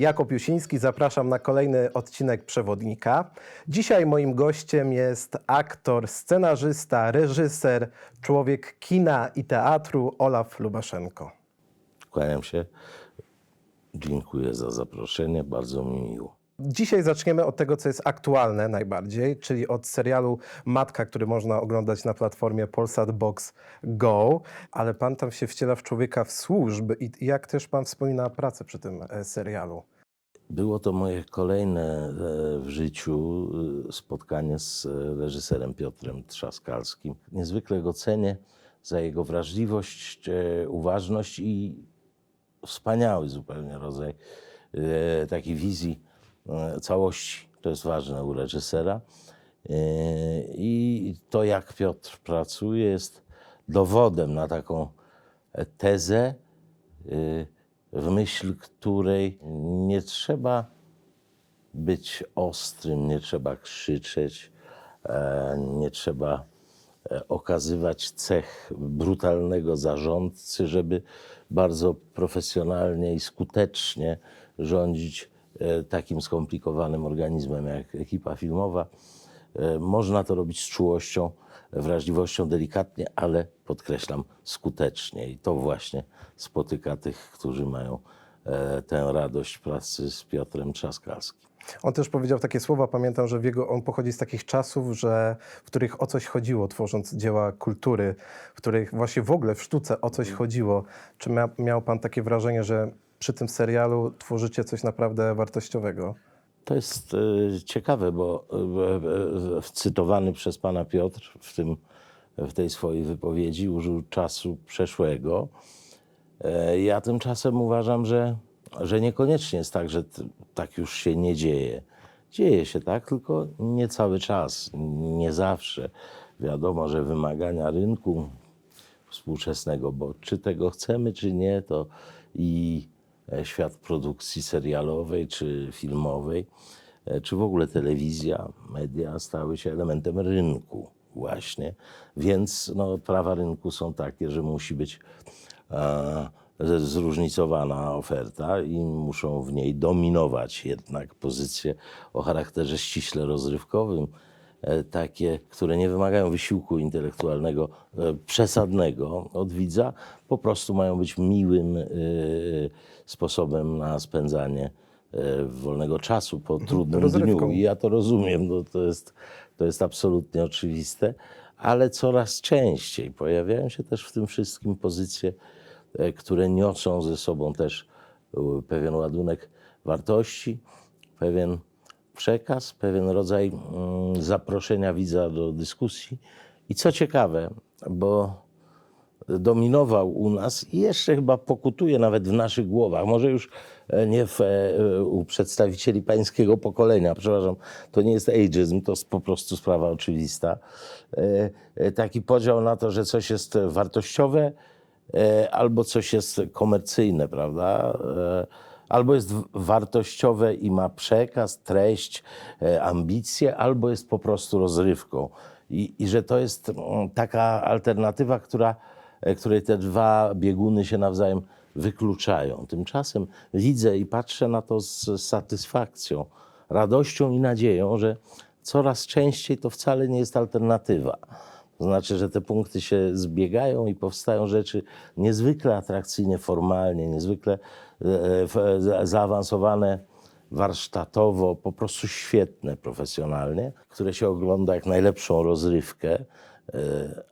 Jakub Jusiński, zapraszam na kolejny odcinek Przewodnika. Dzisiaj moim gościem jest aktor, scenarzysta, reżyser, człowiek kina i teatru Olaf Lubaszenko. Kłaniam się. Dziękuję za zaproszenie, bardzo mi miło. Dzisiaj zaczniemy od tego, co jest aktualne najbardziej, czyli od serialu Matka, który można oglądać na platformie Polsat Box Go, ale pan tam się wciela w człowieka w służby i jak też pan wspomina pracę przy tym e, serialu? Było to moje kolejne e, w życiu e, spotkanie z reżyserem Piotrem Trzaskalskim. Niezwykle go cenię za jego wrażliwość, uważność i wspaniały zupełnie rodzaj takiej wizji całości. To jest ważne u reżysera. E, I to, jak Piotr pracuje, jest dowodem na taką e, tezę, e, w myśl której nie trzeba być ostrym, nie trzeba krzyczeć, e, nie trzeba e, okazywać cech brutalnego zarządcy, żeby bardzo profesjonalnie i skutecznie rządzić e, takim skomplikowanym organizmem jak ekipa filmowa. E, Można to robić z czułością, wrażliwością, delikatnie, ale podkreślam skutecznie. I to właśnie spotyka tych, którzy mają e, tę radość pracy z Piotrem Trzaskalskim. On też powiedział takie słowa, pamiętam, że w jego, on pochodzi z takich czasów, że, w których o coś chodziło, tworząc dzieła kultury, w których właśnie w ogóle w sztuce o coś chodziło. Czy mia, miał pan takie wrażenie, że przy tym serialu tworzycie coś naprawdę wartościowego? To jest e, ciekawe, bo e, e, cytowany przez pana Piotr w, tym, w tej swojej wypowiedzi użył czasu przeszłego. Ja tymczasem uważam, że, że niekoniecznie jest tak, że tak już się nie dzieje. Dzieje się tak, tylko nie cały czas, nie zawsze. Wiadomo, że wymagania rynku współczesnego, bo czy tego chcemy, czy nie, to i świat produkcji serialowej czy filmowej, e, czy w ogóle telewizja, media stały się elementem rynku właśnie. Więc no, prawa rynku są takie, że musi być e, zróżnicowana oferta i muszą w niej dominować jednak pozycje o charakterze ściśle rozrywkowym, e, takie, które nie wymagają wysiłku intelektualnego e, przesadnego od widza, po prostu mają być miłym e, sposobem na spędzanie e, wolnego czasu po trudnym rozrywką. dniu. I ja to rozumiem, no to, jest, to jest absolutnie oczywiste, ale coraz częściej pojawiają się też w tym wszystkim pozycje, e, które niosą ze sobą też e, pewien ładunek wartości, pewien przekaz, pewien rodzaj mm, zaproszenia widza do dyskusji. I co ciekawe, bo dominował u nas i jeszcze chyba pokutuje nawet w naszych głowach. Może już e, nie w, e, u przedstawicieli pańskiego pokolenia, przepraszam, to nie jest ageism, to jest po prostu sprawa oczywista. E, Taki podział na to, że coś jest wartościowe albo coś jest komercyjne, prawda? Albo jest wartościowe i ma przekaz, treść, e, ambicje, albo jest po prostu rozrywką. I, i że to jest mm, taka alternatywa, która, e, której te dwa bieguny się nawzajem wykluczają. Tymczasem widzę i patrzę na to z satysfakcją, radością i nadzieją, że coraz częściej to wcale nie jest alternatywa. To znaczy, że te punkty się zbiegają i powstają rzeczy niezwykle atrakcyjnie formalnie, niezwykle e, za- zaawansowane warsztatowo, po prostu świetne profesjonalnie, które się ogląda jak najlepszą rozrywkę, e,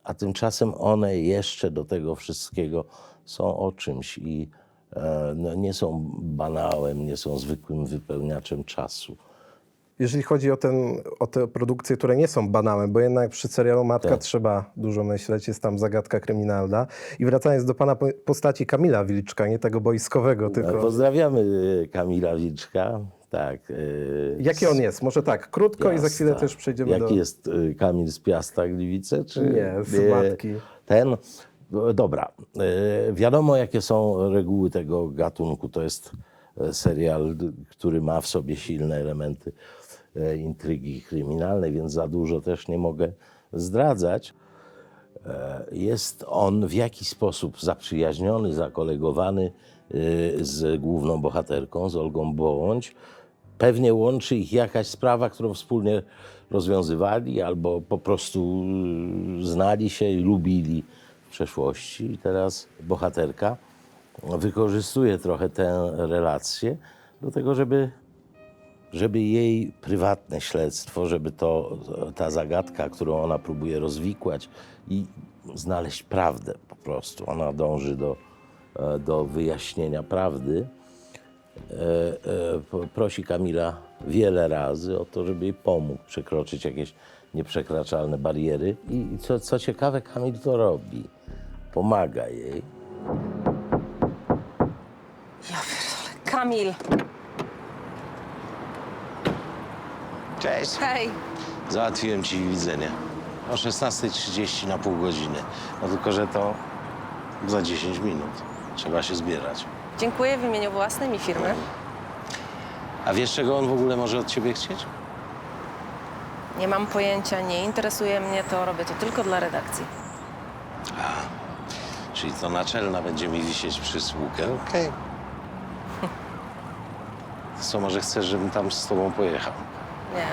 a tymczasem one jeszcze do tego wszystkiego są o czymś i e, no, nie są banałem, nie są zwykłym wypełniaczem czasu. Jeżeli chodzi o, ten, o te produkcje, które nie są banałem, bo jednak przy serialu Matka Tak. trzeba dużo myśleć, jest tam zagadka kryminalna. I wracając do pana po- postaci Kamila Wilczka, nie tego boiskowego, tylko... Pozdrawiamy e, Kamila Wilczka. Tak. e, Jaki on jest? Może tak, krótko i za chwilę Piasta. też przejdziemy Jaki do... jest y, Kamil z Piasta Gliwice? Czy Nie, z y, Matki. Ten. No, Dobra. Y, Wiadomo, jakie są reguły tego gatunku. To jest serial, który ma w sobie silne elementy intrygi kryminalnej, więc za dużo też nie mogę zdradzać. E, Jest on w jakiś sposób zaprzyjaźniony, zakolegowany y, z główną bohaterką, z Olgą Bądź. Pewnie łączy ich jakaś sprawa, którą wspólnie rozwiązywali, albo po prostu znali się i lubili w przeszłości. I teraz bohaterka wykorzystuje trochę tę relację do tego, żeby żeby jej prywatne śledztwo, żeby to, ta zagadka, którą ona próbuje rozwikłać i znaleźć prawdę po prostu. Ona dąży do, e, do wyjaśnienia prawdy. E, e, Prosi Kamila wiele razy o to, żeby jej pomógł przekroczyć jakieś nieprzekraczalne bariery. I co, co ciekawe, Kamil to robi. Pomaga jej. Ja pierdolę. Kamil, Cześć. hej. Załatwiłem ci widzenie. O 16.30 na pół godziny. No tylko, że to za 10 minut. Trzeba się zbierać. Dziękuję w imieniu własnym i firmy. A wiesz, czego on w ogóle może od ciebie chcieć? Nie mam pojęcia, nie interesuje mnie to, robię to tylko dla redakcji. Czyli to naczelna będzie mi wisieć przy spółkę. Okej. Co, może chcesz, żebym tam z tobą pojechał? Nie,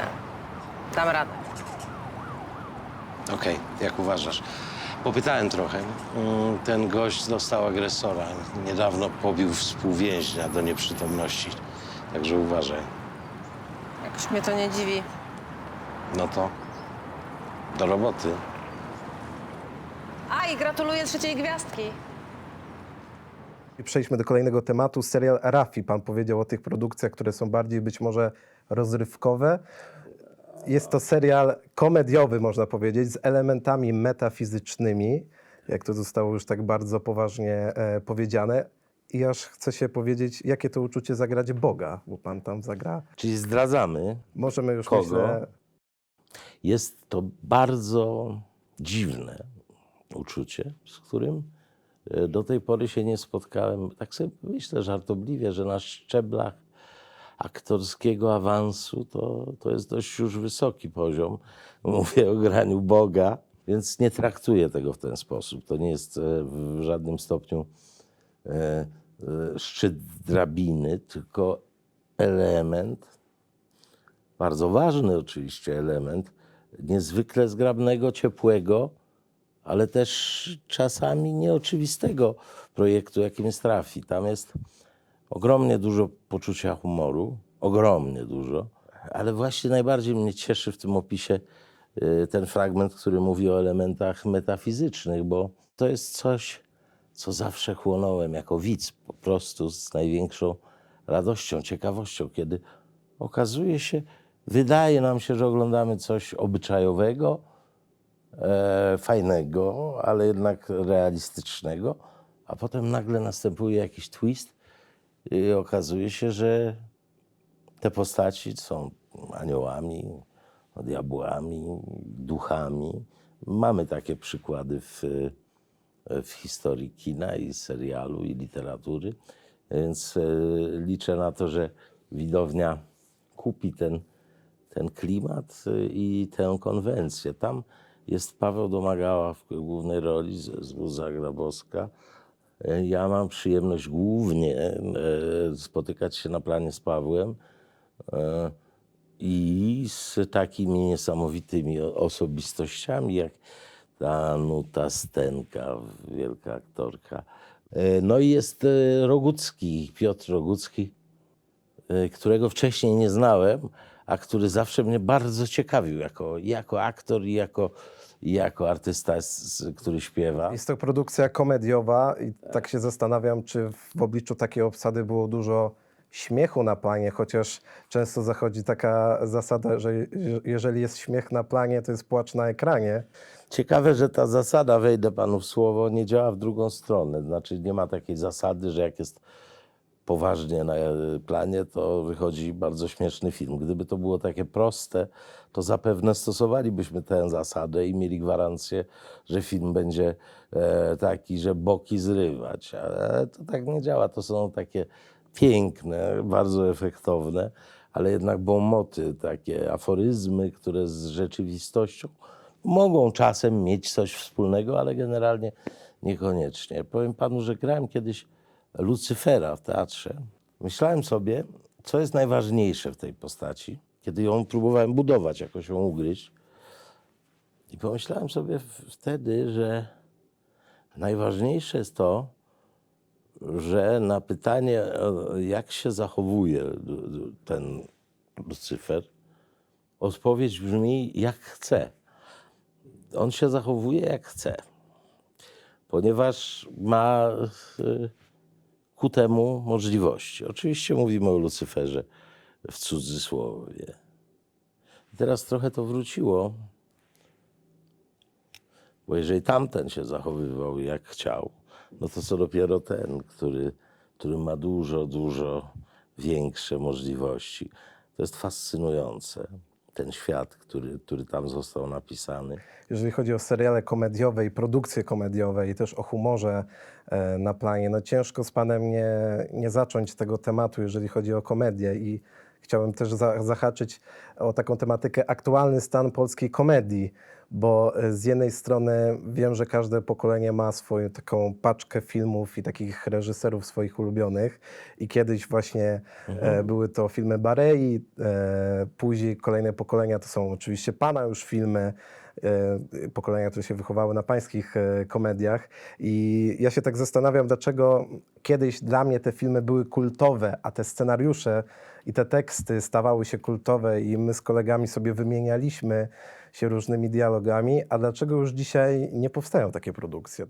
dam radę. Okej, jak uważasz? Popytałem trochę. Mm, Ten gość dostał agresora. Niedawno pobił współwięźnia do nieprzytomności. Także uważaj. Jakoś mnie to nie dziwi. No to do roboty. A i gratuluję trzeciej gwiazdki. I przejdźmy do kolejnego tematu. Serial Rafi. Pan powiedział o tych produkcjach, które są bardziej być może rozrywkowe. Jest to serial komediowy, można powiedzieć, z elementami metafizycznymi, jak to zostało już tak bardzo poważnie e, powiedziane. I aż chce się powiedzieć, jakie to uczucie zagrać Boga, bo pan tam zagra. Czyli zdradzamy, Możemy już Kogo? myślę, Jest to bardzo dziwne uczucie, z którym e, do tej pory się nie spotkałem. Tak sobie myślę żartobliwie, że na szczeblach aktorskiego awansu to, to jest dość już wysoki poziom. Mówię o graniu Boga, więc nie traktuję tego w ten sposób. To nie jest e, w żadnym stopniu e, e, szczyt drabiny, tylko element bardzo ważny oczywiście element, niezwykle zgrabnego, ciepłego, ale też czasami nieoczywistego projektu, jakim jest Trafi. Tam jest ogromnie dużo poczucia humoru, ogromnie dużo, ale właśnie najbardziej mnie cieszy w tym opisie y, ten fragment, który mówi o elementach metafizycznych, bo to jest coś, co zawsze chłonąłem jako widz, po prostu z największą radością, ciekawością, kiedy okazuje się, wydaje nam się, że oglądamy coś obyczajowego, e, fajnego, ale jednak realistycznego, a potem nagle następuje jakiś twist i okazuje się, że te postaci są aniołami, diabłami, duchami. Mamy takie przykłady w, w historii kina i serialu i literatury, więc e, liczę na to, że widownia kupi ten, ten klimat e, i tę konwencję. Tam jest Paweł Domagała w głównej roli, zespół Zagra Boska. E, Ja mam przyjemność głównie e, spotykać się na planie z Pawłem e, i z takimi niesamowitymi osobistościami jak ta Nuta Stenka, wielka aktorka. No i jest Rogucki, Piotr Rogucki, którego wcześniej nie znałem, a który zawsze mnie bardzo ciekawił jako, jako aktor i jako, jako artysta, który śpiewa. Jest to produkcja komediowa i tak się zastanawiam, czy w obliczu takiej obsady było dużo śmiechu na planie, chociaż często zachodzi taka zasada, że je- jeżeli jest śmiech na planie, to jest płacz na ekranie. Ciekawe, że ta zasada, wejdę panu w słowo, nie działa w drugą stronę. Znaczy nie ma takiej zasady, że jak jest poważnie na e, planie, to wychodzi bardzo śmieszny film. Gdyby to było takie proste, to zapewne stosowalibyśmy tę zasadę i mieli gwarancję, że film będzie e, taki, że boki zrywać. Ale to tak nie działa. To są takie piękne, bardzo efektowne, ale jednak bomoty, takie aforyzmy, które z rzeczywistością mogą czasem mieć coś wspólnego, ale generalnie niekoniecznie. Powiem panu, że grałem kiedyś Lucyfera w teatrze, myślałem sobie, co jest najważniejsze w tej postaci, kiedy ją próbowałem budować, jakoś ją ugryźć. I pomyślałem sobie wtedy, że najważniejsze jest to, że na pytanie, e, jak się zachowuje d- ten Lucyfer, odpowiedź brzmi, jak chce. On się zachowuje jak chce, ponieważ ma e, ku temu możliwości. Oczywiście mówimy o Lucyferze w cudzysłowie. Teraz trochę to wróciło, bo jeżeli tamten się zachowywał jak chciał, no to co dopiero ten, który, który ma dużo, dużo większe możliwości. To jest fascynujące, ten świat, który, który tam został napisany. Jeżeli chodzi o seriale komediowe i produkcje komediowe i też o humorze e, na planie, no ciężko z Panem nie, nie zacząć tego tematu, jeżeli chodzi o komedię i chciałem też za, zahaczyć o taką tematykę aktualny stan polskiej komedii, bo e, z jednej strony wiem, że każde pokolenie ma swoją taką paczkę filmów i takich reżyserów swoich ulubionych i kiedyś właśnie e, były to filmy Barei, e, później kolejne pokolenia to są oczywiście Pana już filmy, e, pokolenia, które się wychowały na pańskich e, komediach. I ja się tak zastanawiam, dlaczego kiedyś dla mnie te filmy były kultowe, a te scenariusze i te teksty stawały się kultowe i my z kolegami sobie wymienialiśmy się różnymi dialogami, a dlaczego już dzisiaj nie powstają takie produkcje?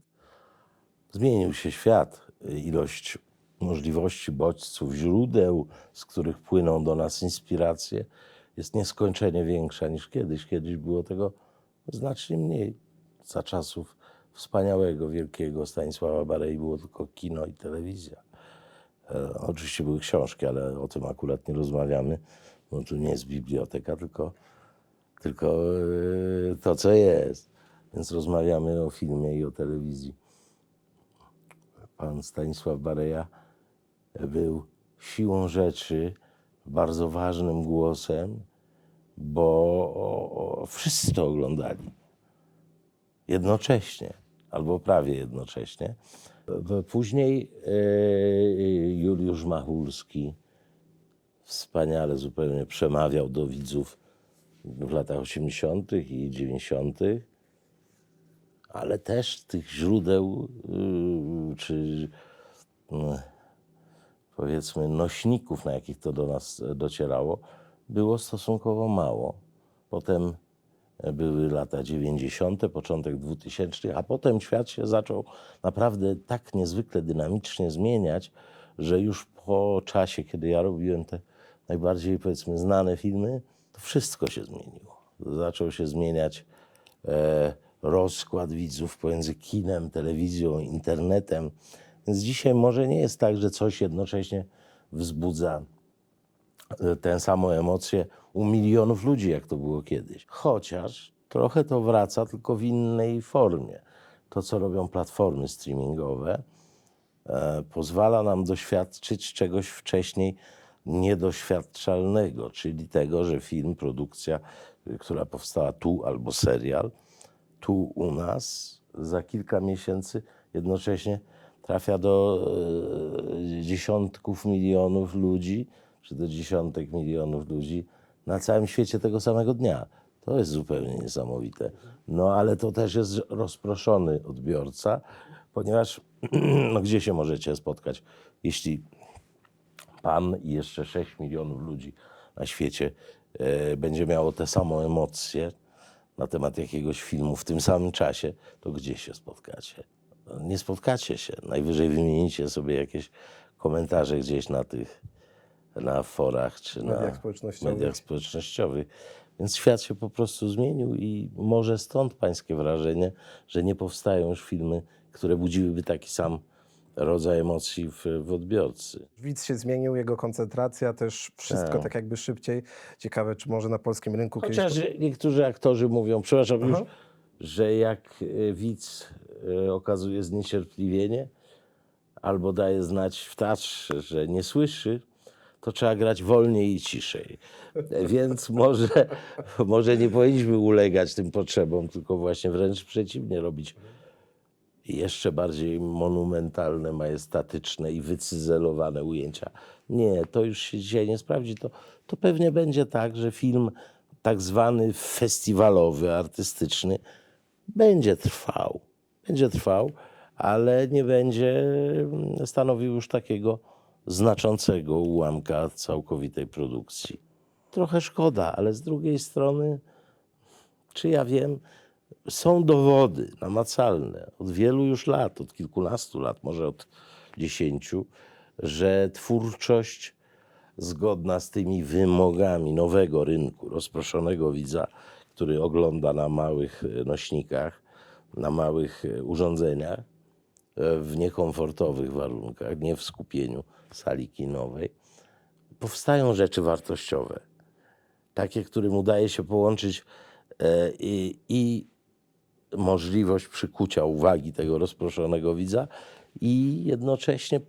Zmienił się świat. Ilość możliwości, bodźców, źródeł, z których płyną do nas inspiracje, jest nieskończenie większa niż kiedyś. Kiedyś było tego znacznie mniej. Za czasów wspaniałego, wielkiego Stanisława Barei było tylko kino i telewizja. E, oczywiście były książki, ale o tym akurat nie rozmawiamy, bo tu nie jest biblioteka, tylko, tylko e, to, co jest. Więc rozmawiamy o filmie i o telewizji pan Stanisław Bareja był siłą rzeczy bardzo ważnym głosem, bo wszyscy to oglądali jednocześnie, albo prawie jednocześnie. Później e, Juliusz Machulski wspaniale zupełnie przemawiał do widzów w latach 80. i 90 ale też tych źródeł, yy, czy yy, powiedzmy nośników, na jakich to do nas docierało, było stosunkowo mało. Potem były lata 90., początek 2000, a potem świat się zaczął naprawdę tak niezwykle dynamicznie zmieniać, że już po czasie, kiedy ja robiłem te najbardziej powiedzmy znane filmy, to wszystko się zmieniło. Zaczął się zmieniać e, rozkład widzów pomiędzy kinem, telewizją, internetem. Więc dzisiaj może nie jest tak, że coś jednocześnie wzbudza tę samą emocję u milionów ludzi, jak to było kiedyś. Chociaż trochę to wraca, tylko w innej formie. To, co robią platformy streamingowe, e, pozwala nam doświadczyć czegoś wcześniej niedoświadczalnego, czyli tego, że film, produkcja, y, która powstała tu albo serial, tu u nas za kilka miesięcy jednocześnie trafia do e, dziesiątków milionów ludzi, czy do dziesiątek milionów ludzi na całym świecie tego samego dnia. To jest zupełnie niesamowite. No ale to też jest rozproszony odbiorca, ponieważ no, gdzie się możecie spotkać, jeśli pan i jeszcze 6 milionów ludzi na świecie e, będzie miało tę samą emocję na temat jakiegoś filmu w tym samym czasie, to gdzie się spotkacie? No, Nie spotkacie się. Najwyżej wymienicie sobie jakieś komentarze gdzieś na tych, na forach czy Mediach na społecznościowych. mediach społecznościowych. Więc świat się po prostu zmienił i może stąd pańskie wrażenie, że nie powstają już filmy, które budziłyby taki sam rodzaj emocji w, w odbiorcy. Widz się zmienił, jego koncentracja też, wszystko tak, Tak. jakby szybciej. Ciekawe, czy może na polskim rynku kiedyś... Chociaż niektórzy aktorzy mówią, przepraszam już, Aha. że jak e, widz e, okazuje zniecierpliwienie albo daje znać w teatrze, że nie słyszy, to trzeba grać wolniej i ciszej. Więc może, może nie powinniśmy ulegać tym potrzebom, tylko właśnie wręcz przeciwnie, robić jeszcze bardziej monumentalne, majestatyczne i wycyzelowane ujęcia. Nie, to już się dzisiaj nie sprawdzi. To, to pewnie będzie tak, że film tak zwany festiwalowy, artystyczny będzie trwał. Będzie trwał, ale nie będzie stanowił już takiego znaczącego ułamka całkowitej produkcji. Trochę szkoda, ale z drugiej strony, czy ja wiem, są dowody namacalne od wielu już lat, od kilkunastu lat, może od dziesięciu, że twórczość zgodna z tymi wymogami nowego rynku, rozproszonego widza, który ogląda na małych e, nośnikach, na małych e, urządzeniach, e, w niekomfortowych warunkach, nie w skupieniu sali kinowej, powstają rzeczy wartościowe. Takie, którym udaje się połączyć e, i, i możliwość przykucia uwagi tego rozproszonego widza i jednocześnie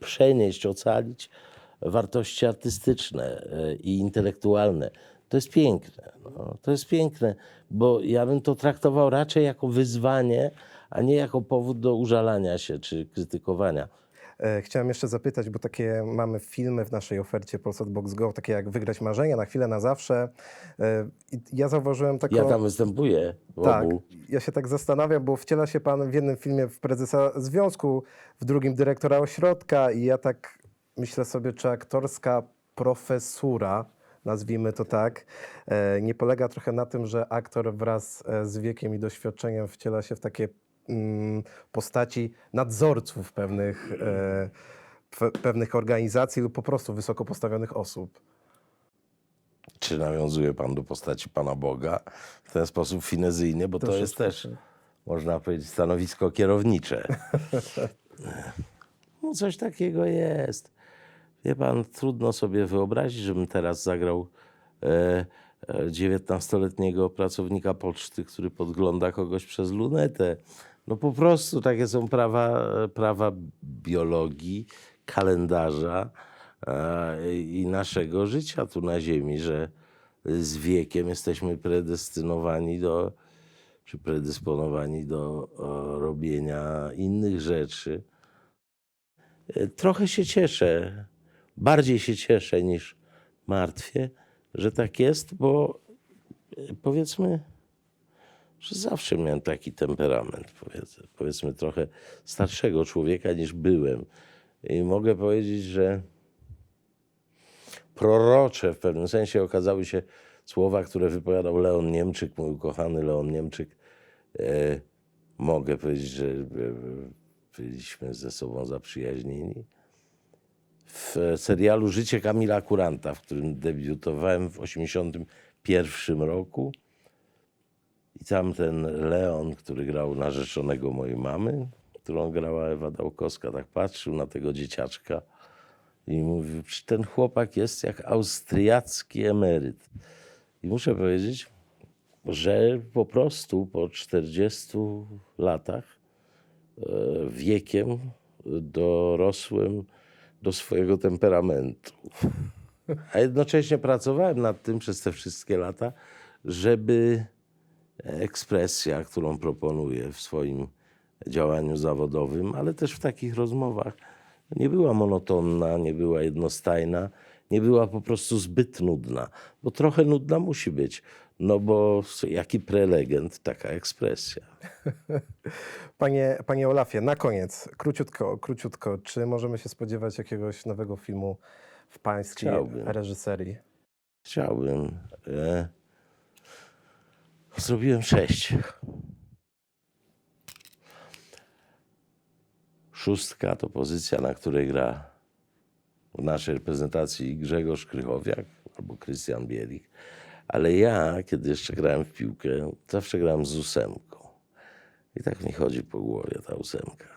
przenieść, ocalić wartości artystyczne e, i intelektualne. To jest piękne. No, to jest piękne, bo ja bym to traktował raczej jako wyzwanie, a nie jako powód do użalania się czy krytykowania. E, Chciałem jeszcze zapytać, bo takie mamy filmy w naszej ofercie Polsat Box Go, takie jak Wygrać Marzenia, Na chwilę, na zawsze. E, I ja zauważyłem taką... Ja tam występuję Tak, obu. ja się tak zastanawiam, bo wciela się pan w jednym filmie w prezesa związku, w drugim dyrektora ośrodka i ja tak myślę sobie, czy aktorska profesura, nazwijmy to tak, e, nie polega trochę na tym, że aktor wraz z wiekiem i doświadczeniem wciela się w takie postaci nadzorców pewnych, e, pe- pewnych organizacji lub po prostu wysoko postawionych osób. Czy nawiązuje pan do postaci Pana Boga w ten sposób finezyjnie, bo to jest Troszeczkę też, można powiedzieć, stanowisko kierownicie. No coś takiego jest. Wie pan, trudno sobie wyobrazić, żebym teraz zagrał e, e, 19-letniego pracownika poczty, który podgląda kogoś przez lunetę. No po prostu takie są prawa, prawa biologii, kalendarza e, i naszego życia tu na Ziemi, że z wiekiem jesteśmy predestynowani do, czy predysponowani do o, robienia innych rzeczy. E, Trochę się cieszę, bardziej się cieszę niż martwię, że tak jest, bo e, powiedzmy, że zawsze miałem taki temperament, powiedz, powiedzmy trochę starszego człowieka niż byłem. I mogę powiedzieć, że prorocze w pewnym sensie okazały się słowa, które wypowiadał Leon Niemczyk, mój ukochany Leon Niemczyk. E, mogę powiedzieć, że e, byliśmy ze sobą zaprzyjaźnieni. W serialu Życie Kamila Kuranta, w którym debiutowałem w 1981 roku. I tam ten Leon, który grał narzeczonego mojej mamy, którą grała Ewa Dałkowska, tak patrzył na tego dzieciaczka i mówił, "Przecież ten chłopak jest jak austriacki emeryt. I muszę powiedzieć, że po prostu po 40 latach e, wiekiem dorosłem do swojego temperamentu. A jednocześnie pracowałem nad tym przez te wszystkie lata, żeby ekspresja, którą proponuję w swoim działaniu zawodowym, ale też w takich rozmowach, nie była monotonna, nie była jednostajna, nie była po prostu zbyt nudna, bo trochę nudna musi być, no bo jaki prelegent, taka ekspresja. Panie, panie Olafie, na koniec, króciutko, króciutko, czy możemy się spodziewać jakiegoś nowego filmu w pańskiej Chciałbym. reżyserii? Chciałbym. E, zrobiłem sześć. Szóstka to pozycja, na której gra w naszej reprezentacji Grzegorz Krychowiak albo Krystian Bielik. Ale ja, kiedy jeszcze grałem w piłkę, zawsze grałem z ósemką. I tak mi chodzi po głowie ta ósemka.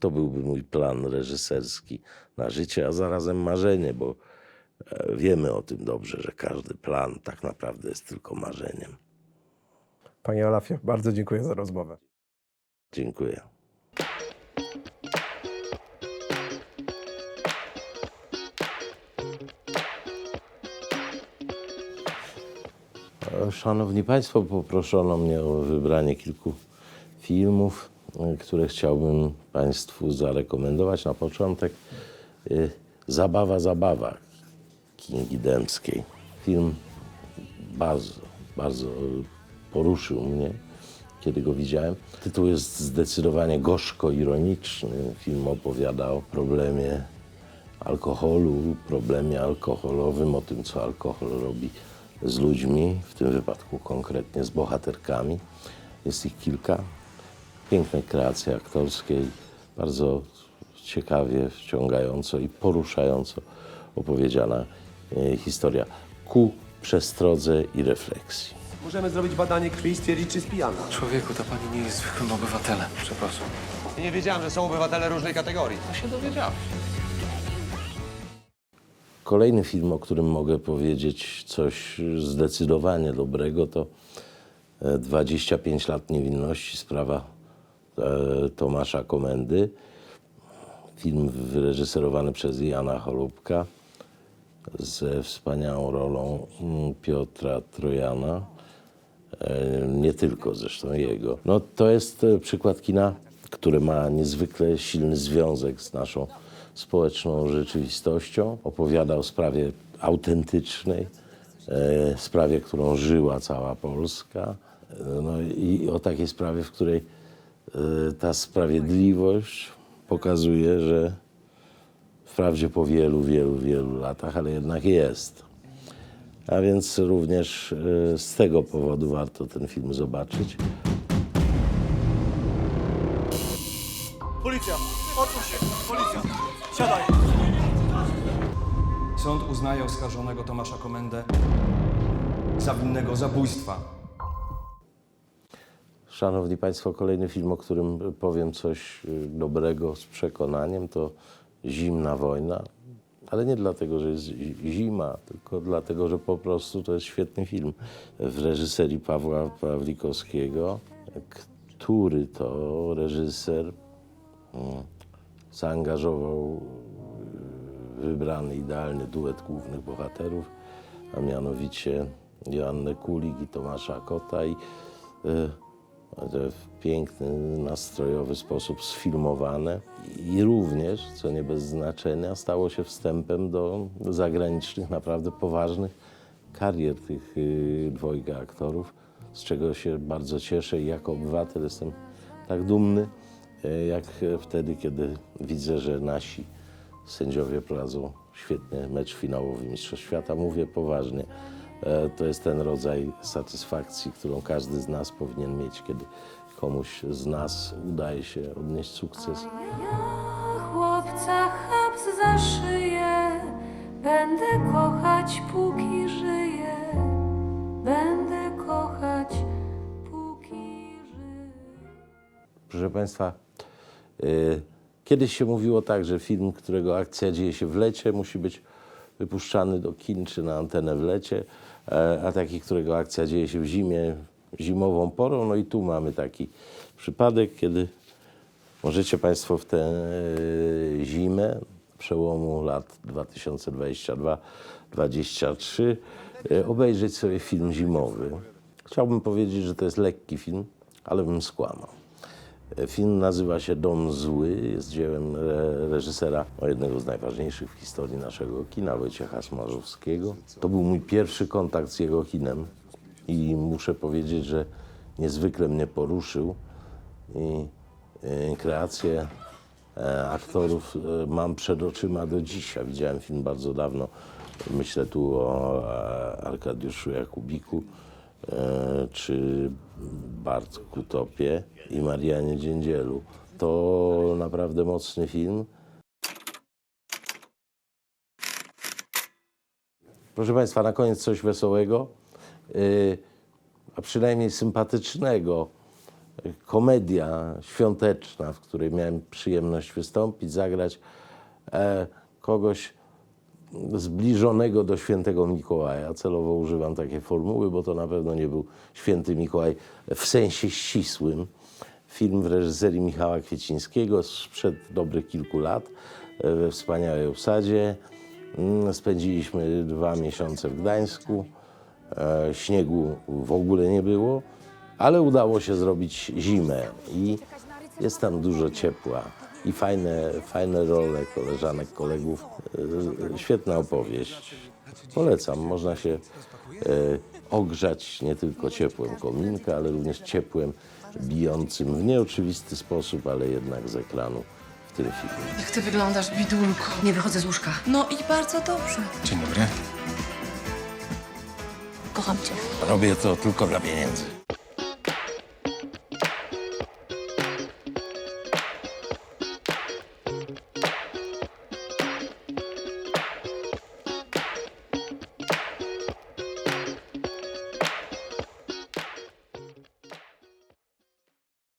To byłby mój plan reżyserski na życie, a zarazem marzenie, bo e, wiemy o tym dobrze, że każdy plan tak naprawdę jest tylko marzeniem. Panie Olafie, bardzo dziękuję za rozmowę. Dziękuję. Szanowni Państwo, poproszono mnie o wybranie kilku filmów. które chciałbym Państwu zarekomendować. Na początek y, Zabawa, zabawa Kingi Dębskiej. Film bardzo, bardzo poruszył mnie, kiedy go widziałem. Tytuł jest zdecydowanie gorzko-ironiczny. Film opowiada o problemie alkoholu, problemie alkoholowym, o tym, co alkohol robi z ludźmi, w tym wypadku konkretnie z bohaterkami. Jest ich kilka. Pięknej kreacji aktorskiej, bardzo ciekawie, wciągająco i poruszająco opowiedziana e, historia ku przestrodze i refleksji. Możemy zrobić badanie krwi i stwierdzić, czy jest pijana. Człowieku, ta pani nie jest zwykłym obywatelem. Przepraszam. Nie wiedziałem, że są obywatele różnej kategorii. To się dowiedziałeś. Kolejny film, o którym mogę powiedzieć coś zdecydowanie dobrego, to e, 25 lat niewinności, sprawa e, Tomasza Komendy. Film wyreżyserowany przez Jana Cholubka ze wspaniałą rolą mm, Piotra Trojana. E, Nie tylko zresztą jego. No, to jest e, przykład kina, który ma niezwykle silny związek z naszą społeczną rzeczywistością. Opowiada o sprawie autentycznej, e, sprawie, którą żyła cała Polska. No i o takiej sprawie, w której ta sprawiedliwość pokazuje, że wprawdzie po wielu, wielu, wielu latach, ale jednak jest. A więc również e, z tego powodu warto ten film zobaczyć. Policja! Otwórz się! Policja! Siadaj! Sąd uznaje oskarżonego Tomasza Komendę za winnego zabójstwa. Szanowni Państwo, kolejny film, o którym powiem coś y, dobrego z przekonaniem, to Zimna wojna. Ale nie dlatego, że jest zi- zima, tylko dlatego, że po prostu to jest świetny film w reżyserii Pawła Pawlikowskiego, który to reżyser mm, zaangażował y, wybrany idealny duet głównych bohaterów, a mianowicie Joannę Kulik i Tomasza Kota i y, piękny, nastrojowy sposób sfilmowane i również, co nie bez znaczenia, stało się wstępem do zagranicznych, naprawdę poważnych karier tych y, dwojga aktorów, z czego się bardzo cieszę i jako obywatel jestem tak dumny, y, jak wtedy, kiedy widzę, że nasi sędziowie prowadzą świetnie mecz finałowy Mistrzostw Świata. Mówię poważnie. E, To jest ten rodzaj satysfakcji, którą każdy z nas powinien mieć, kiedy komuś z nas udaje się odnieść sukces. Ja chłopca chaps za szyję, będę kochać póki żyję, będę kochać póki żyję. Proszę Państwa, y, kiedyś się mówiło tak, że film, którego akcja dzieje się w lecie, musi być wypuszczany do kin czy na antenę w lecie, e, a taki, którego akcja dzieje się w zimie, zimową porą. No i tu mamy taki przypadek, kiedy możecie Państwo w tę e, zimę przełomu lat 2022-2023 e, obejrzeć sobie film zimowy. Chciałbym powiedzieć, że to jest lekki film, ale bym skłamał. E, Film nazywa się Dom Zły, jest dziełem re- reżysera o jednego z najważniejszych w historii naszego kina, Wojciecha Smarzowskiego. To był mój pierwszy kontakt z jego kinem i muszę powiedzieć, że niezwykle mnie poruszył i e, kreację e, aktorów e, mam przed oczyma do dzisiaj. Widziałem film bardzo dawno. Myślę tu o Arkadiuszu Jakubiku czy Bartku Topie i Marianie Dziędzielu. To naprawdę mocny film. Proszę Państwa, na koniec coś wesołego, a przynajmniej sympatycznego. Komedia świąteczna, w której miałem przyjemność wystąpić, zagrać e, kogoś zbliżonego do świętego Mikołaja. Celowo używam takiej formuły, bo to na pewno nie był święty Mikołaj w sensie ścisłym. Film w reżyserii Michała Kwiecińskiego sprzed dobrych kilku lat e, we wspaniałej obsadzie. Mm, Spędziliśmy dwa miesiące w Gdańsku. E, Śniegu w ogóle nie było, ale udało się zrobić zimę i Jest tam dużo ciepła i fajne, fajne role koleżanek, kolegów. E, Świetna opowieść. Polecam. Można się e, ogrzać nie tylko ciepłem kominka, ale również ciepłem bijącym w nieoczywisty sposób, ale jednak z ekranu w tym filmie. Jak ty wyglądasz, bidulko. Nie wychodzę z łóżka. No i bardzo dobrze. Dzień dobry. Kocham cię. Robię to tylko dla pieniędzy.